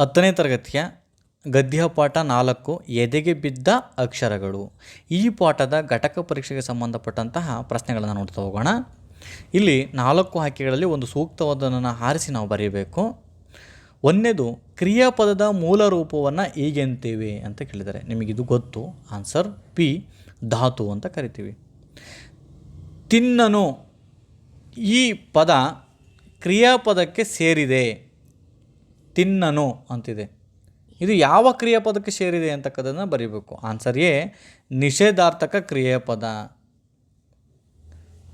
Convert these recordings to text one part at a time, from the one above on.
ಹತ್ತನೇ ತರಗತಿಯ ಗದ್ಯ ಪಾಠ ನಾಲ್ಕು, ಎದೆಗೆ ಬಿದ್ದ ಅಕ್ಷರಗಳು. ಈ ಪಾಠದ ಘಟಕ ಪರೀಕ್ಷೆಗೆ ಸಂಬಂಧಪಟ್ಟಂತಹ ಪ್ರಶ್ನೆಗಳನ್ನು ನೋಡ್ತಾ ಹೋಗೋಣ. ಇಲ್ಲಿ ನಾಲ್ಕು ಆಯ್ಕೆಗಳಲ್ಲಿ ಒಂದು ಸೂಕ್ತವಾದನನ್ನು ಆರಿಸಿ ನಾವು ಬರೆಯಬೇಕು ಒಂದನೇದು, ಕ್ರಿಯಾಪದದ ಮೂಲ ರೂಪವನ್ನು ಹೀಗೆಂತೇವೆ ಅಂತ ಕೇಳಿದ್ದಾರೆ. ನಿಮಗಿದು ಗೊತ್ತು. ಆನ್ಸರ್ ಪಿ, ಧಾತು ಅಂತ ಕರಿತೀವಿ. ತಿನ್ನನು ಈ ಪದ ಕ್ರಿಯಾಪದಕ್ಕೆ ಸೇರಿದೆ. ತಿನ್ನನು ಅಂತಿದೆ. ಇದು ಯಾವ ಕ್ರಿಯಾಪದಕ್ಕೆ ಸೇರಿದೆ ಅಂತಕ್ಕದನ್ನು ಬರೀಬೇಕು. ಆನ್ಸರ್ ಎ, ನಿಷೇಧಾರ್ಥಕ ಕ್ರಿಯಾಪದ.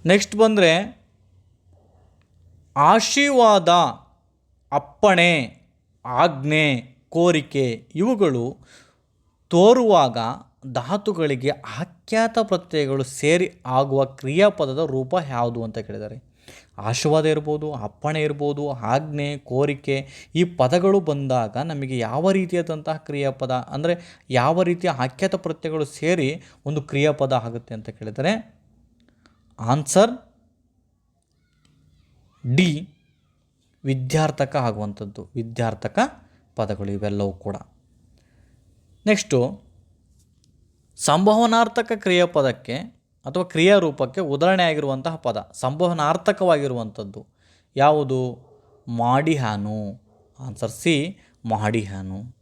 ನೆಕ್ಸ್ಟ್ ಬಂದರೆ, ಆಶೀರ್ವಾದ, ಅಪ್ಪಣೆ, ಆಜ್ಞೆ, ಕೋರಿಕೆ ಇವುಗಳು ತೋರುವಾಗ ಧಾತುಗಳಿಗೆ ಆಖ್ಯಾತ ಪ್ರತ್ಯಯಗಳು ಸೇರಿ ಆಗುವ ಕ್ರಿಯಾಪದದ ರೂಪ ಯಾವುದು ಅಂತ ಕೇಳಿದ್ದಾರೆ. ಆಶೀರ್ವಾದ ಇರ್ಬೋದು, ಅಪ್ಪಣೆ ಇರ್ಬೋದು, ಆಜ್ಞೆ, ಕೋರಿಕೆ ಈ ಪದಗಳು ಬಂದಾಗ ನಮಗೆ ಯಾವ ರೀತಿಯಾದಂತಹ ಕ್ರಿಯಾಪದ ಅಂದರೆ ಯಾವ ರೀತಿಯ ಆಖ್ಯಾತ ಪ್ರತ್ಯಯಗಳು ಸೇರಿ ಒಂದು ಕ್ರಿಯಾಪದ ಆಗುತ್ತೆ ಅಂತ ಕೇಳಿದರೆ ಆನ್ಸರ್ ಡಿ, ವಿದ್ಯಾರ್ಥಕ ಆಗುವಂಥದ್ದು. ವಿದ್ಯಾರ್ಥಕ ಪದಗಳು ಇವೆಲ್ಲವೂ ಕೂಡ. ನೆಕ್ಸ್ಟು, ಸಂಭವನಾರ್ಥಕ ಕ್ರಿಯಾಪದಕ್ಕೆ ಅಥವಾ ಕ್ರಿಯಾರೂಪಕ್ಕೆ ಉದಾಹರಣೆ ಆಗಿರುವಂತಹ ಪದ ಸಂವಹನಾರ್ಥಕವಾಗಿರುವಂಥದ್ದು ಯಾವುದು? ಮಾಡಿಹಾನು. ಆನ್ಸರ್ ಸಿ, ಮಾಡಿಹಾನು.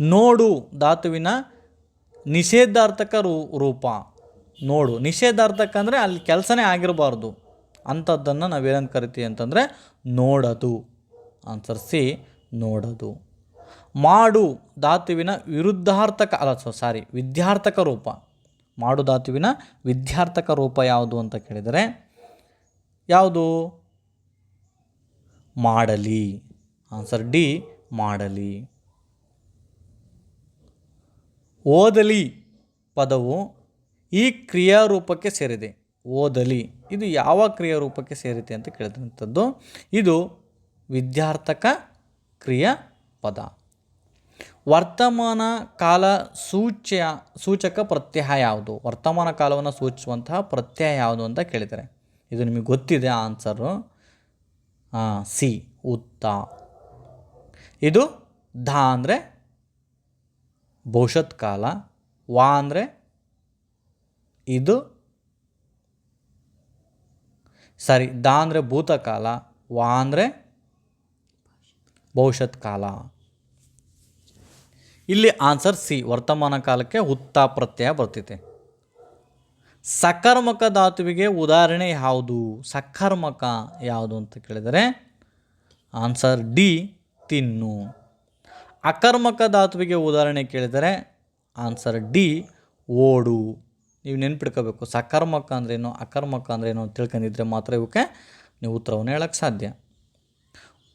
ನೋಡು ಧಾತುವಿನ ನಿಷೇಧಾರ್ಥಕ ರೂ, ರೂಪ. ನೋಡು. ನಿಷೇಧಾರ್ಥಕ ಅಂದರೆ ಅಲ್ಲಿ ಕೆಲಸನೇ ಆಗಿರಬಾರ್ದು. ಅಂಥದ್ದನ್ನು ನಾವೇನಂತ ಕರಿತೀವಿ ಅಂತಂದರೆ ನೋಡೋದು. ಆನ್ಸರ್ ಸಿ, ನೋಡೋದು. ಮಾಡು ಧಾತುವಿನ ವಿರುದ್ಧಾರ್ಥಕ, ಅಲ್ಲ ಸಾರಿ ವಿದ್ಯಾರ್ಥಕ ರೂಪ. ಮಾಡು ಧಾತುವಿನ ವಿದ್ಯಾರ್ಥಕ ರೂಪ ಯಾವುದು ಅಂತ ಕೇಳಿದರೆ ಯಾವುದು? ಮಾಡಲಿ. ಆನ್ಸರ್ ಡಿ, ಮಾಡಲಿ. ಓದಲಿ ಪದವು ಈ ಕ್ರಿಯಾರೂಪಕ್ಕೆ ಸೇರಿದೆ. ಓದಲಿ. ಇದು ಯಾವ ಕ್ರಿಯಾರೂಪಕ್ಕೆ ಸೇರಿದೆ ಅಂತ ಕೇಳಿದಂಥದ್ದು. ಇದು ವಿದ್ಯಾರ್ಥಕ ಕ್ರಿಯಾ ಪದ. ವರ್ತಮಾನ ಕಾಲ ಸೂಚ್ಯ, ಸೂಚಕ ಪ್ರತ್ಯಯ ಯಾವುದು? ವರ್ತಮಾನ ಕಾಲವನ್ನು ಸೂಚಿಸುವಂತಹ ಪ್ರತ್ಯಯ ಯಾವುದು ಅಂತ ಕೇಳಿದ್ದಾರೆ. ಇದು ನಿಮಗೆ ಗೊತ್ತಿದೆ ಆನ್ಸರು ಸಿ, ಉತ್ತ. ಇದು ಧ ಅಂದರೆ ಭವಿಷ್ಯತ್ ಕಾಲ, ವಾ ಅಂದರೆ ಇದು ಸಾರಿ, ದ ಅಂದರೆ ಭೂತಕಾಲ, ವಾ ಅಂದರೆ ಭವಿಷ್ಯತ್ ಕಾಲ. ಇಲ್ಲಿ ಆನ್ಸರ್ ಸಿ, ವರ್ತಮಾನ ಕಾಲಕ್ಕೆ ಉತ್ತ ಪ್ರತ್ಯಯ ಬರ್ತಿದೆ ಸಕರ್ಮಕ ಧಾತುವಿಗೆ ಉದಾಹರಣೆ ಯಾವುದು? ಸಕರ್ಮಕ ಯಾವುದು ಅಂತ ಕೇಳಿದರೆ ಆನ್ಸರ್ ಡಿ, ತಿನ್ನು. ಅಕರ್ಮಕ ಧಾತುವಿಗೆ ಉದಾಹರಣೆ ಕೇಳಿದರೆ ಆನ್ಸರ್ ಡಿ, ಓಡು. ನೀವು ನೆನ್ಪಿಡ್ಕೋಬೇಕು ಸಕರ್ಮಕ ಅಂದ್ರೇನು ಅಕರ್ಮಕ ಅಂದ್ರೇನು ಅಂತ ತಿಳ್ಕೊಂಡಿದ್ರೆ ಮಾತ್ರ ಇವಕ್ಕೆ ನೀವು ಉತ್ತರವನ್ನು ಹೇಳಕ್ಕೆ ಸಾಧ್ಯ.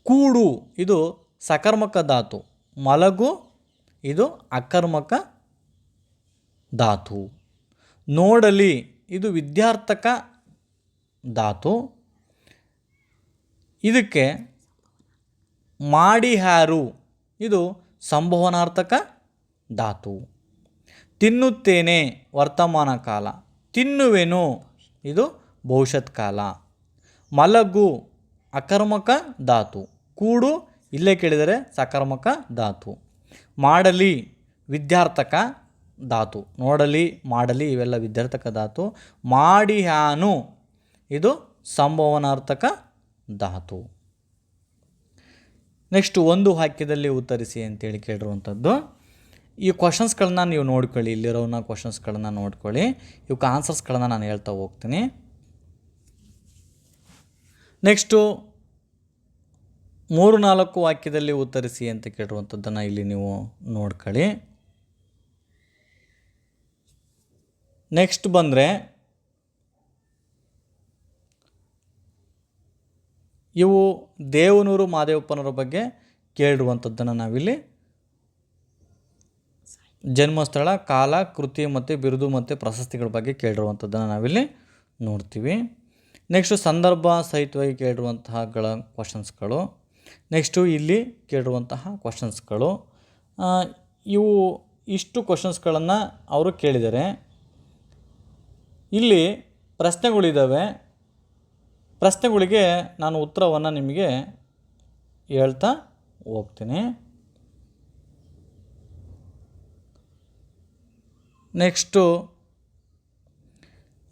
ಕೂಡು, ಇದು ಸಕರ್ಮಕ ಧಾತು. ಮಲಗು ಇದು ಅಕರ್ಮಕ ಧಾತು. ನೋಡಲಿ, ಇದು ವಿದ್ಯಾರ್ಥಕ ಧಾತು. ಇದಕ್ಕೆ ಮಾಡಿಹಾರು, ಇದು ಸಂಭವನಾರ್ಥಕ ಧಾತು. ತಿನ್ನುತ್ತೇನೆ ವರ್ತಮಾನ ಕಾಲ, ತಿನ್ನುವೆನು, ಇದು ಭವಿಷ್ಯತ್ ಕಾಲ. ಮಲಗು, ಅಕರ್ಮಕ ಧಾತು. ಕೂಡು, ಇಲ್ಲೇ ಕೇಳಿದರೆ ಸಕರ್ಮಕ ಧಾತು. ಮಾಡಲಿ ವಿದ್ಯಾರ್ಥಕ ಧಾತು. ನೋಡಲಿ, ಮಾಡಲಿ ಇವೆಲ್ಲ ವಿದ್ಯಾರ್ಥಕ ಧಾತು. ಮಾಡಿಹಾನು ಇದು ಸಂಭವನಾರ್ಥಕ ಧಾತು. ನೆಕ್ಸ್ಟ್ ಒಂದು ವಾಕ್ಯದಲ್ಲಿ ಉತ್ತರಿಸಿ ಅಂತೇಳಿ ಕೇಳಿರುವಂಥದ್ದು, ಈ ಕ್ವಶನ್ಸ್ಗಳನ್ನ ನೀವು ನೋಡ್ಕೊಳ್ಳಿ ಇಲ್ಲಿರೋನ ಕ್ವಶನ್ಸ್ಗಳನ್ನ ನೋಡ್ಕೊಳ್ಳಿ. ಇವಕ್ಕೆ ಆನ್ಸರ್ಸ್ಗಳನ್ನ ನಾನು ಹೇಳ್ತಾ ಹೋಗ್ತೀನಿ. ನೆಕ್ಸ್ಟು ಮೂರು ನಾಲ್ಕು ವಾಕ್ಯದಲ್ಲಿ ಉತ್ತರಿಸಿ ಅಂತ ಕೇಳಿರುವಂಥದ್ದನ್ನು ಇಲ್ಲಿ ನೀವು ನೋಡ್ಕೊಳ್ಳಿ. ನೆಕ್ಸ್ಟ್ ಬಂದರೆ, ಇವು ದೇವನೂರು ಮಾದೇವಪ್ಪನವರ ಬಗ್ಗೆ ಕೇಳಿರುವಂಥದ್ದನ್ನು ನಾವಿಲ್ಲಿ ಜನ್ಮಸ್ಥಳ, ಕಾಲ, ಕೃತಿ ಮತ್ತು ಬಿರುದು ಮತ್ತು ಪ್ರಶಸ್ತಿಗಳ ಬಗ್ಗೆ ಕೇಳಿರುವಂಥದ್ದನ್ನು ನಾವಿಲ್ಲಿ ನೋಡ್ತೀವಿ. ನೆಕ್ಸ್ಟು ಸಂದರ್ಭ ಸಹಿತವಾಗಿ ಕೇಳಿರುವಂತಹಗಳ ಕ್ವಶನ್ಸ್ಗಳು ನೆಕ್ಸ್ಟು ಇಲ್ಲಿ ಕೇಳಿರುವಂತಹ ಕ್ವಶನ್ಸ್ಗಳು ಇವು ಇಷ್ಟು ಕ್ವಶನ್ಸ್ಗಳನ್ನು ಅವರು ಕೇಳಿದ್ದಾರೆ ಇಲ್ಲಿ ಪ್ರಶ್ನೆಗಳಿದ್ದಾವೆ ಪ್ರಶ್ನೆಗಳಿಗೆ ನಾನು ಉತ್ತರವನ್ನು ನಿಮಗೆ ಹೇಳ್ತಾ ಹೋಗ್ತೀನಿ. ನೆಕ್ಸ್ಟು,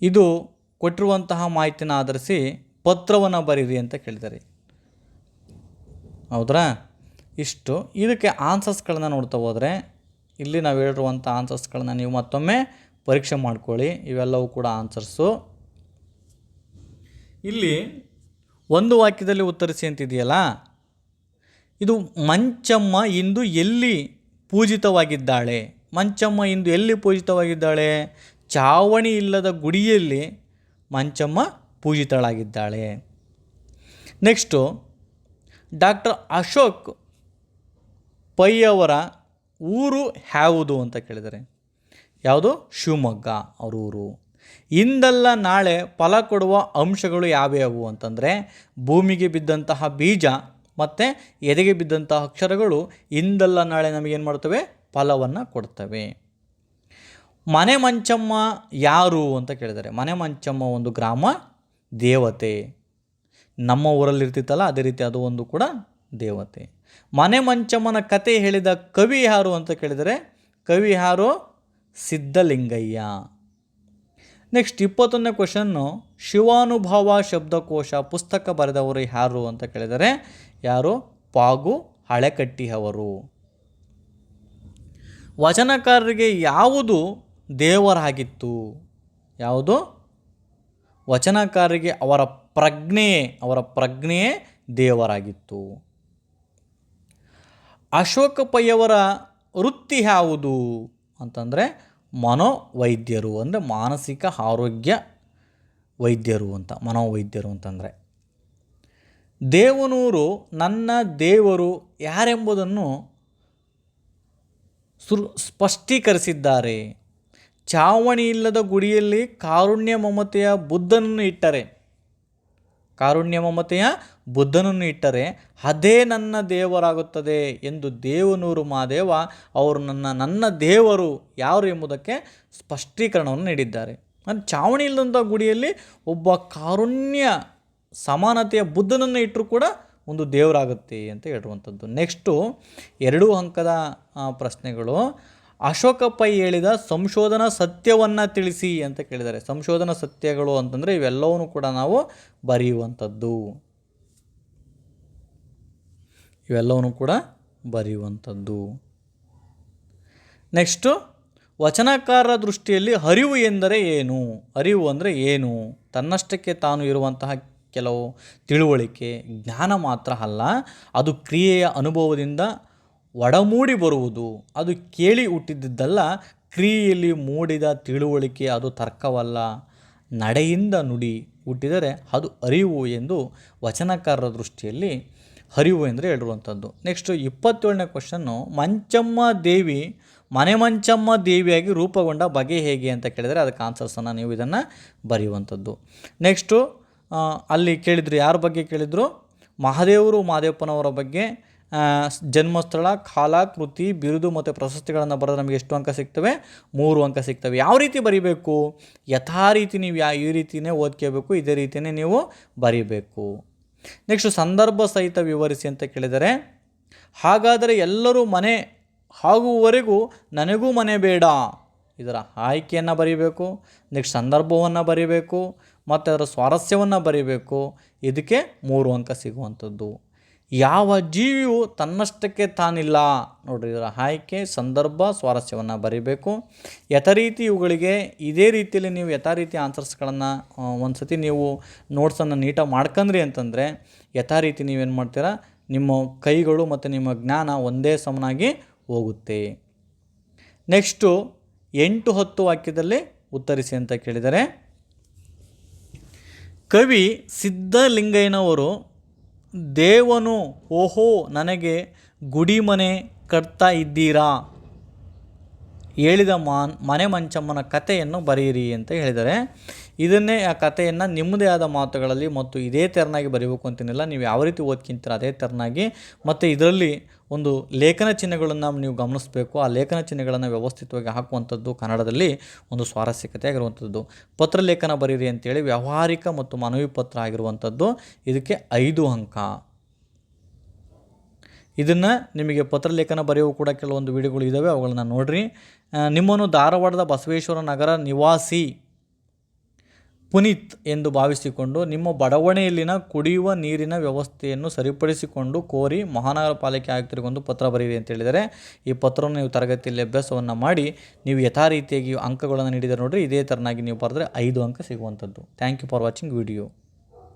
ಇದು ಕೊಟ್ಟಿರುವಂತಹ ಮಾಹಿತಿನ ಆಧರಿಸಿ ಪತ್ರವನ್ನು ಬರೀರಿ ಅಂತ ಕೇಳಿದ್ದಾರೆ ಹೌದ್ರಾ? ಇಷ್ಟು. ಇದಕ್ಕೆ ಆನ್ಸರ್ಸ್ಗಳನ್ನ ನೋಡ್ತಾ ಹೋದರೆ, ಇಲ್ಲಿ ನಾವು ಹೇಳಿರುವಂಥ ಆನ್ಸರ್ಸ್ಗಳನ್ನ ನೀವು ಮತ್ತೊಮ್ಮೆ ಪರೀಕ್ಷೆ ಮಾಡ್ಕೊಳ್ಳಿ. ಇವೆಲ್ಲವೂ ಕೂಡ ಆನ್ಸರ್ಸು. ಇಲ್ಲಿ ಒಂದು ವಾಕ್ಯದಲ್ಲಿ ಉತ್ತರಿಸಿ ಅಂತಿದೆಯಲ್ಲ? ಇದು ಮಂಚಮ್ಮ ಇಂದು ಎಲ್ಲಿ ಪೂಜಿತವಾಗಿದ್ದಾಳೆ? ಮಂಚಮ್ಮ ಇಂದು ಎಲ್ಲಿ ಪೂಜಿತವಾಗಿದ್ದಾಳೆ? ಚಾವಣಿ ಇಲ್ಲದ ಗುಡಿಯಲ್ಲಿ ಮಂಚಮ್ಮ ಪೂಜಿತಳಾಗಿದ್ದಾಳೆ. ನೆಕ್ಸ್ಟು ಡಾಕ್ಟರ್ ಅಶೋಕ್ ಪೈ ಅವರ ಊರು ಯಾವುದು ಅಂತ ಕೇಳಿದರೆ ಯಾವುದು? ಶಿವಮೊಗ್ಗ ಅವ್ರ ಊರು. ಇಂದಲ್ಲ ನಾಳೆ ಫಲ ಕೊಡುವ ಅಂಶಗಳು ಯಾವ್ಯಾವು ಅಂತಂದರೆ ಭೂಮಿಗೆ ಬಿದ್ದಂತಹ ಬೀಜ ಮತ್ತು ಎದೆಗೆ ಬಿದ್ದಂತಹ ಅಕ್ಷರಗಳು ಇಂದಲ್ಲ ನಾಳೆ ನಮಗೇನು ಮಾಡ್ತವೆ? ಫಲವನ್ನು ಕೊಡ್ತವೆ. ಮನೆ ಮಂಚಮ್ಮ ಯಾರು ಅಂತ ಕೇಳಿದರೆ ಮನೆ ಮಂಚಮ್ಮ ಒಂದು ಗ್ರಾಮ ದೇವತೆ. ನಮ್ಮ ಊರಲ್ಲಿ ಇರ್ತಿತ್ತಲ್ಲ ಅದೇ ರೀತಿ ಅದು ಒಂದು ಕೂಡ ದೇವತೆ. ಮನೆ ಮಂಚಮ್ಮನ ಕತೆ ಹೇಳಿದ ಕವಿ ಯಾರು ಅಂತ ಕೇಳಿದರೆ, ಕವಿ ಯಾರು? ಸಿದ್ಧಲಿಂಗಯ್ಯ. ನೆಕ್ಸ್ಟ್ ಇಪ್ಪತ್ತೊಂದನೇ ಕ್ವಶನ್ನು ಶಿವಾನುಭವ ಶಬ್ದಕೋಶ ಪುಸ್ತಕ ಬರೆದವರು ಯಾರು ಅಂತ ಕೇಳಿದರೆ, ಯಾರು? ಪಾಗು ಹಳೆಕಟ್ಟಿಯವರು. ವಚನಕಾರರಿಗೆ ಯಾವುದು ದೇವರಾಗಿತ್ತು? ಯಾವುದು? ವಚನಕಾರರಿಗೆ ಅವರ ಪ್ರಜ್ಞೆಯೇ ಅವರ ಪ್ರಜ್ಞೆಯೇ ದೇವರಾಗಿತ್ತು. ಅಶೋಕ ಪೈಯವರ ವೃತ್ತಿ ಯಾವುದು ಅಂತಂದರೆ ಮನೋವೈದ್ಯರು ಅಂದರೆ ಮಾನಸಿಕ ಆರೋಗ್ಯ ವೈದ್ಯರು ಅಂತ, ಮನೋವೈದ್ಯರು ಅಂತಂದರೆ. ದೇವನೂರು ನನ್ನ ದೇವರು ಯಾರೆಂಬುದನ್ನು ಸ್ಪಷ್ಟೀಕರಿಸಿದ್ದಾರೆ. ಚಾವಣಿ ಇಲ್ಲದ ಗುಡಿಯಲ್ಲಿ ಕಾರುಣ್ಯ ಮಮತೆಯ ಬುದ್ಧನನ್ನು ಇಟ್ಟರೆ. ಕಾರುಣ್ಯ ಮಮತೆಯ ಬುದ್ಧನನ್ನು ಇಟ್ಟರೆ ಅದೇ ನನ್ನ ದೇವರಾಗುತ್ತದೆ ಎಂದು ದೇವನೂರು ಮಹಾದೇವ ಅವರು ನನ್ನ ನನ್ನ ದೇವರು ಯಾರು ಎಂಬುದಕ್ಕೆ ಸ್ಪಷ್ಟೀಕರಣವನ್ನು ನೀಡಿದ್ದಾರೆ. ಅಂದರೆ ಚಾವಣಿ ಇಲ್ಲದಂಥ ಗುಡಿಯಲ್ಲಿ ಒಬ್ಬ ಕಾರುಣ್ಯ ಸಮಾನತೆಯ ಬುದ್ಧನನ್ನು ಇಟ್ಟರೂ ಕೂಡ ಒಂದು ದೇವರಾಗುತ್ತೆ ಅಂತ ಹೇಳುವಂಥದ್ದು ನೆಕ್ಸ್ಟು ಎರಡೂ ಅಂಕದ ಪ್ರಶ್ನೆಗಳು. ಅಶೋಕ ಹೇಳಿದ ಸಂಶೋಧನಾ ಸತ್ಯವನ್ನು ತಿಳಿಸಿ ಅಂತ ಕೇಳಿದ್ದಾರೆ. ಸಂಶೋಧನಾ ಸತ್ಯಗಳು ಅಂತಂದರೆ ಇವೆಲ್ಲವನ್ನೂ ಕೂಡ ನಾವು ಬರೆಯುವಂಥದ್ದು. ಇವೆಲ್ಲವನ್ನೂ ಕೂಡ ಬರೆಯುವಂಥದ್ದು. ನೆಕ್ಸ್ಟು ವಚನಕಾರರ ದೃಷ್ಟಿಯಲ್ಲಿ ಅರಿವು ಎಂದರೆ ಏನು? ಅರಿವು ಅಂದರೆ ಏನು? ತನ್ನಷ್ಟಕ್ಕೆ ತಾನು ಇರುವಂತಹ ಕೆಲವು ತಿಳುವಳಿಕೆ, ಜ್ಞಾನ ಮಾತ್ರ ಅಲ್ಲ, ಅದು ಕ್ರಿಯೆಯ ಅನುಭವದಿಂದ ಒಡಮೂಡಿ ಬರುವುದು, ಅದು ಕೇಳಿ ಹುಟ್ಟಿದ್ದಲ್ಲ ಕ್ರಿಯೆಯಲ್ಲಿ ಮೂಡಿದ ತಿಳುವಳಿಕೆ ಅದು ತರ್ಕವಲ್ಲ. ನಡೆಯಿಂದ ನುಡಿ ಹುಟ್ಟಿದರೆ ಅದು ಅರಿವು ಎಂದು ವಚನಕಾರರ ದೃಷ್ಟಿಯಲ್ಲಿ ಹರಿವು ಎಂದರೆ ಹೇಳಿರುವಂಥದ್ದು ನೆಕ್ಸ್ಟು ಇಪ್ಪತ್ತೇಳನೇ ಕ್ವಶನ್ನು ಮಂಚಮ್ಮ ದೇವಿ, ಮನೆ ಮಂಚಮ್ಮ ದೇವಿಯಾಗಿ ರೂಪುಗೊಂಡ ಬಗೆ ಹೇಗೆ ಅಂತ ಕೇಳಿದರೆ ಅದಕ್ಕೆ ಆನ್ಸರ್ಸನ್ನು ನೀವು ಇದನ್ನು ಬರೆಯುವಂಥದ್ದು. ನೆಕ್ಸ್ಟು ಅಲ್ಲಿ ಕೇಳಿದರು, ಯಾರ ಬಗ್ಗೆ ಕೇಳಿದರು? ಮಹಾದೇವರು, ಮಹಾದೇವಪ್ಪನವರ ಬಗ್ಗೆ. ಜನ್ಮಸ್ಥಳ, ಕಾಲ, ಕೃತಿ, ಬಿರುದು ಮತ್ತು ಪ್ರಶಸ್ತಿಗಳನ್ನು ಬರೆದ್ರೆ ನಮಗೆ ಎಷ್ಟು ಅಂಕ ಸಿಗ್ತವೆ? ಮೂರು ಅಂಕ ಸಿಗ್ತವೆ. ಯಾವ ರೀತಿ ಬರಿಬೇಕು? ಯಥಾ ರೀತಿ ನೀವು ಯಾ, ಈ ರೀತಿಯೇ ಓದ್ಕೋಬೇಕು, ಇದೇ ರೀತಿಯೇ ನೀವು ಬರಿಬೇಕು. ನೆಕ್ಸ್ಟ್ ಸಂದರ್ಭ ಸಹಿತ ವಿವರಿಸಿ ಅಂತ ಕೇಳಿದರೆ, ಹಾಗಾದರೆ ಎಲ್ಲರೂ ಮನೆ ಆಗುವವರೆಗೂ ನನಗೂ ಮನೆ ಬೇಡ. ಇದರ ಆಯ್ಕೆಯನ್ನು ಬರೀಬೇಕು, ನೆಕ್ಸ್ಟ್ ಸಂದರ್ಭವನ್ನು ಬರೀಬೇಕು ಮತ್ತು ಅದರ ಸ್ವಾರಸ್ಯವನ್ನು ಬರೀಬೇಕು. ಇದಕ್ಕೆ ಮೂರು ಅಂಕ ಸಿಗುವಂಥದ್ದು. ಯಾವ ಜೀವಿಯು ತನ್ನಷ್ಟಕ್ಕೆ ತಾನಿಲ್ಲ. ನೋಡ್ರಿ ಇದರ ಆಯ್ಕೆ, ಸಂದರ್ಭ, ಸ್ವಾರಸ್ಯವನ್ನು ಬರೀಬೇಕು. ಯಥರೀತಿ ಇವುಗಳಿಗೆ ಇದೇ ರೀತಿಯಲ್ಲಿ ನೀವು ಯಥಾ ರೀತಿ ಆನ್ಸರ್ಸ್ಗಳನ್ನು ಒಂದು ಸತಿ ನೀವು ನೋಟ್ಸನ್ನು ನೀಟಾಗಿ ಮಾಡ್ಕೊಂಡ್ರಿ ಅಂತಂದರೆ ಯಥಾರೀತಿ ನೀವೇನು ಮಾಡ್ತೀರಾ? ನಿಮ್ಮ ಕೈಗಳು ಮತ್ತು ನಿಮ್ಮ ಜ್ಞಾನ ಒಂದೇ ಸಮನಾಗಿ ಹೋಗುತ್ತೆ. ನೆಕ್ಸ್ಟು ಎಂಟು ಹತ್ತು ವಾಕ್ಯದಲ್ಲಿ ಉತ್ತರಿಸಿ ಅಂತ ಕೇಳಿದರೆ, ಕವಿ ಸಿದ್ಧಲಿಂಗಯ್ಯನವರು ದೇವನು, ಓಹೋ, ನನಗೆ ಗುಡಿ ಮನೆ ಕಟ್ತಾ ಇದ್ದೀರಾ? ಹೇಳಿದ ಮಾನ್, ಮನೆ ಮಂಚಮ್ಮನ ಕಥೆಯನ್ನು ಬರೆಯಿರಿ ಅಂತ ಹೇಳಿದರೆ, ಇದನ್ನೇ ಆ ಕಥೆಯನ್ನು ನಿಮ್ಮದೇ ಆದ ಮಾತುಗಳಲ್ಲಿ ಮತ್ತು ಇದೇ ತೆರನಾಗಿ ಬರೀಬೇಕು ಅಂತೇನಿಲ್ಲ. ನೀವು ಯಾವ ರೀತಿ ಓದ್ಕಿಂತೀರ ಅದೇ ತೆರನಾಗಿ. ಮತ್ತು ಇದರಲ್ಲಿ ಒಂದು ಲೇಖನ ಚಿಹ್ನೆಗಳನ್ನು ನೀವು ಗಮನಿಸಬೇಕು. ಆ ಲೇಖನ ಚಿಹ್ನೆಗಳನ್ನು ವ್ಯವಸ್ಥಿತವಾಗಿ ಹಾಕುವಂಥದ್ದು ಕನ್ನಡದಲ್ಲಿ ಒಂದು ಸ್ವಾರಸ್ಯಕತೆ ಆಗಿರುವಂಥದ್ದು. ಪತ್ರಲೇಖನ ಬರೀರಿ ಅಂತೇಳಿ ವ್ಯಾವಹಾರಿಕ ಮತ್ತು ಮನವಿ ಪತ್ರ ಆಗಿರುವಂಥದ್ದು. ಇದಕ್ಕೆ ಐದು ಅಂಕ. ಇದನ್ನು ನಿಮಗೆ ಪತ್ರಲೇಖನ ಬರೆಯುವ ಕೂಡ ಕೆಲವೊಂದು ವಿಡಿಯೋಗಳು ಇದ್ದಾವೆ ಅವುಗಳನ್ನು ನೋಡಿರಿ. ನಿಮ್ಮನ್ನು ಧಾರವಾಡದ ಬಸವೇಶ್ವರ ನಗರ ನಿವಾಸಿ ಪುನೀತ್ ಎಂದು ಭಾವಿಸಿಕೊಂಡು ನಿಮ್ಮ ಬಡಾವಣೆಯಲ್ಲಿನ ಕುಡಿಯುವ ನೀರಿನ ವ್ಯವಸ್ಥೆಯನ್ನು ಸರಿಪಡಿಸಿಕೊಂಡು ಕೋರಿ ಮಹಾನಗರ ಪಾಲಿಕೆ ಆಯುಕ್ತರಿಗೆ ಪತ್ರ ಬರೆಯಿರಿ ಅಂತ ಹೇಳಿದರೆ ಈ ಪತ್ರವನ್ನು ನೀವು ತರಗತಿಯಲ್ಲಿ ಅಭ್ಯಾಸವನ್ನು ಮಾಡಿ ನೀವು ಯಥಾ ರೀತಿಯಾಗಿ ಅಂಕಗಳನ್ನು ನೀಡಿದರೆ ನೋಡಿರಿ ಇದೇ ಥರನಾಗಿ ನೀವು ಬರೆದ್ರೆ ಐದು ಅಂಕ ಸಿಗುವಂಥದ್ದು. Thank you for watching video